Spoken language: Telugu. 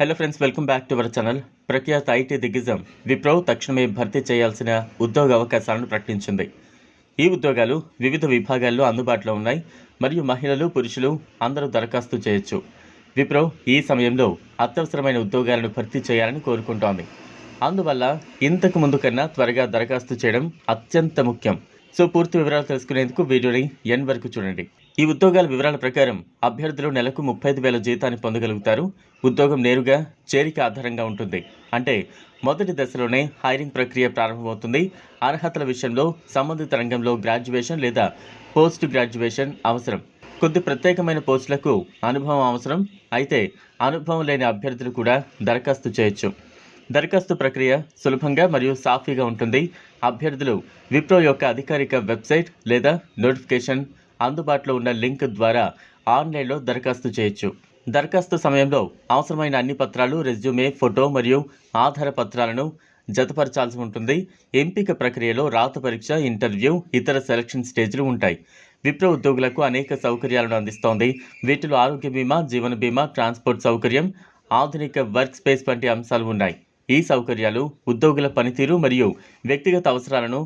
Hello friends welcome back to our channel ప్రఖ్యాత ఐటీ దిగ్గజం విప్రో తక్షణమే భర్తీ చేయాల్సిన ఉద్యోగ అవకాశాలను ప్రకటించింది. ఈ ఉద్యోగాలు వివిధ విభాగాల్లో అందుబాటులో ఉన్నాయి. మరియు మహిళలు పురుషులు అందరూ దరఖాస్తు చేయొచ్చు. విప్రో ఈ సమయంలో అత్యవసరమైన ఉద్యోగాలను భర్తీ చేయాలని కోరుకుంటోంది. అందువల్ల ఇంతకు ముందు కన్నా త్వరగా దరఖాస్తు చేయడం అత్యంత ముఖ్యం. సో పూర్తి వివరాలు తెలుసుకునేందుకు వీడియోని ఎన్ వరకు చూడండి. ఈ ఉద్యోగాల వివరాల ప్రకారం అభ్యర్థులు నెలకు ముప్పై ఐదు వేల జీతాన్ని పొందగలుగుతారు. ఉద్యోగం నేరుగా చేరిక ఆధారంగా ఉంటుంది. అంటే మొదటి దశలోనే హైరింగ్ ప్రక్రియ ప్రారంభమవుతుంది. అర్హతల విషయంలో సంబంధిత రంగంలో గ్రాడ్యుయేషన్ లేదా పోస్ట్ గ్రాడ్యుయేషన్ అవసరం. కొద్ది ప్రత్యేకమైన పోస్టులకు అనుభవం అవసరం. అయితే అనుభవం లేని అభ్యర్థులు కూడా దరఖాస్తు చేయొచ్చు. దరఖాస్తు ప్రక్రియ సులభంగా మరియు సాఫీగా ఉంటుంది. అభ్యర్థులు విప్రో యొక్క అధికారిక వెబ్సైట్ లేదా నోటిఫికేషన్ అందుబాటులో ఉన్న లింక్ ద్వారా ఆన్లైన్లో దరఖాస్తు చేయొచ్చు. దరఖాస్తు సమయంలో అవసరమైన అన్ని పత్రాలు రెజ్యూమే ఫోటో మరియు ఆధార పత్రాలను జతపరచాల్సి ఉంటుంది. ఎంపిక ప్రక్రియలో రాత పరీక్ష ఇంటర్వ్యూ ఇతర సెలక్షన్ స్టేజ్లు ఉంటాయి. విప్రో ఉద్యోగులకు అనేక సౌకర్యాలను అందిస్తోంది. వీటిలో ఆరోగ్య బీమా జీవన బీమా ట్రాన్స్పోర్ట్ సౌకర్యం ఆధునిక వర్క్ స్పేస్ వంటి అంశాలు ఉన్నాయి. ఈ సౌకర్యాలు ఉద్యోగుల పనితీరు మరియు వ్యక్తిగత అవసరాలను